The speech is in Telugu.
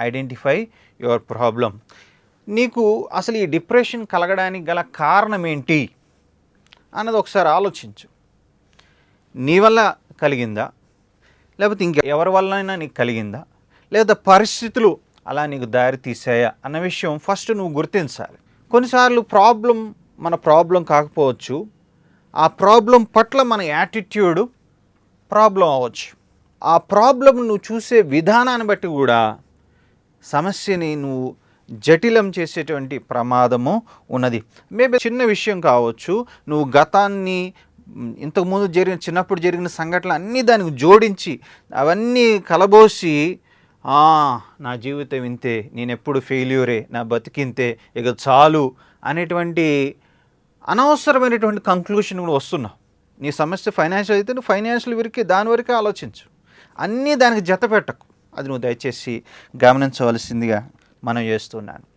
Identify your problem. నీకు అసలు ఈ డిప్రెషన్ కలగడానికి గల కారణం ఏంటి అన్నది ఒకసారి ఆలోచించు. నీ వల్ల కలిగిందా? లేకపోతే ఇంక ఎవరి వల్లైనా నీకు కలిగిందా? లేదా పరిస్థితులు అలా నీకు దారి తీసాయా అన్న విషయం ఫస్ట్ నువ్వు గుర్తించాలి. కొన్నిసార్లు ప్రాబ్లం మన ప్రాబ్లం కాకపోవచ్చు. ఆ ప్రాబ్లం పట్ల మన యాటిట్యూడ్ ప్రాబ్లం అవ్వచ్చు. ఆ ప్రాబ్లం నువ్వు చూసే విధానాన్ని బట్టి కూడా సమస్యని నువ్వు జటిలం చేసేటువంటి ప్రమాదము ఉన్నది. మేబీ చిన్న విషయం కావచ్చు నువ్వు గతాన్ని ఇంతకుముందు జరిగిన చిన్నప్పుడు జరిగిన సంఘటనలు అన్నీ దానికి జోడించి అవన్నీ కలబోసి నా జీవితం ఇంతే నేను ఎప్పుడు ఫెయిల్యూరే నా బతికింతే ఇక చాలు అనేటువంటి అనవసరమైనటువంటి కంక్లూషన్ కూడా వస్తున్నావు. నీ సమస్య ఫైనాన్షియల్ అయితే నువ్వు ఫైనాన్షియల్ వరకే దాని వరకే ఆలోచించు. అన్నీ దానికి జత పెట్టకు. అది నువ్వు దయచేసి గమనించవలసిందిగా మనం చేస్తున్నాను.